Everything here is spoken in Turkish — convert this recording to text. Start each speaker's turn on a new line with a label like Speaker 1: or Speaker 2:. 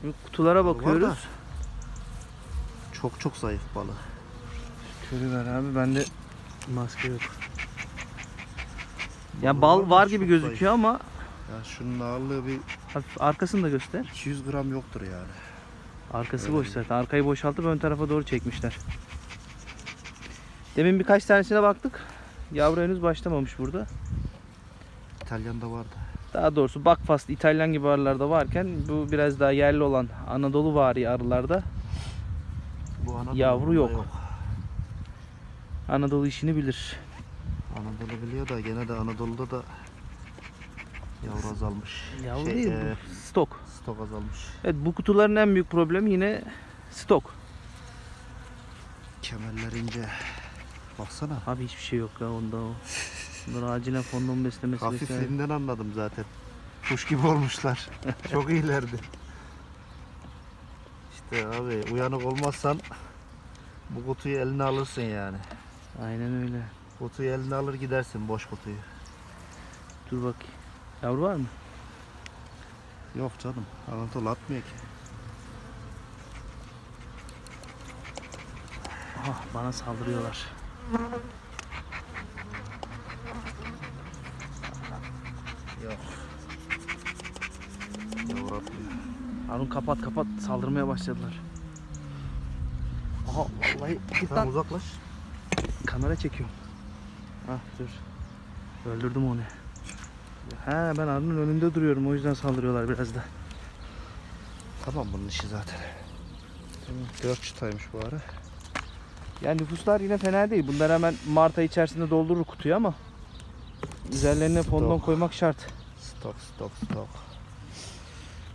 Speaker 1: Şimdi kutulara bakıyoruz.
Speaker 2: Çok çok zayıf balık.
Speaker 1: Körü ver abi bende maske yok. Ya bal
Speaker 2: var
Speaker 1: gibi gözüküyor ama
Speaker 2: Ya şunun ağırlığı bir
Speaker 1: hafif arkasını da göster.
Speaker 2: 200 gram yoktur yani.
Speaker 1: Arkası
Speaker 2: Öyle
Speaker 1: boş zaten. Arkayı boşaltıp ön tarafa doğru çekmişler. Demin birkaç tanesine baktık. Yavru henüz başlamamış burada.
Speaker 2: İtalyan'da vardı.
Speaker 1: Daha doğrusu Buckfast İtalyan gibi arılarda varken bu biraz daha yerli olan Anadolu vari arılarda
Speaker 2: Bu Anadolu
Speaker 1: Yavru yok.
Speaker 2: yok.
Speaker 1: Anadolu işini bilir.
Speaker 2: Anadolu biliyor da gene de Anadolu'da da yavru azalmış.
Speaker 1: Yavru
Speaker 2: Şey,
Speaker 1: değil
Speaker 2: e.
Speaker 1: Stok.
Speaker 2: stok azalmış.
Speaker 1: Evet bu kutuların en büyük problemi yine stok.
Speaker 2: Kemerler ince. Baksana.
Speaker 1: Abi hiçbir şey yok ya onda o. Bunlar acilen fondon beslemesi.
Speaker 2: Hafifliğinden anladım zaten. Kuş gibi olmuşlar. Çok iyilerdi. İşte abi uyanık olmazsan bu kutuyu eline alırsın yani.
Speaker 1: Aynen öyle.
Speaker 2: Kutuyu eline alır gidersin boş kutuyu.
Speaker 1: Dur bakayım. Yavru var mı?
Speaker 2: Yok canım. Anadolu atmıyor ki.
Speaker 1: Aha bana saldırıyorlar.
Speaker 2: Yok.
Speaker 1: Harun kapat kapat saldırmaya başladılar. Aha vallahi git
Speaker 2: Tamam uzaklaş.
Speaker 1: Kamera çekiyorum. Ah dur. Öldürdüm onu. He ben Harun'un önünde duruyorum o yüzden saldırıyorlar biraz da.
Speaker 2: Tamam bunun işi zaten. Tamam. Dört çıtaymış bu ara.
Speaker 1: Yani nüfuslar yine fena değil. Bunlar hemen Mart ayı içerisinde doldurur kutuyu ama üzerlerine fondon koymak şart.
Speaker 2: Stok stok stok.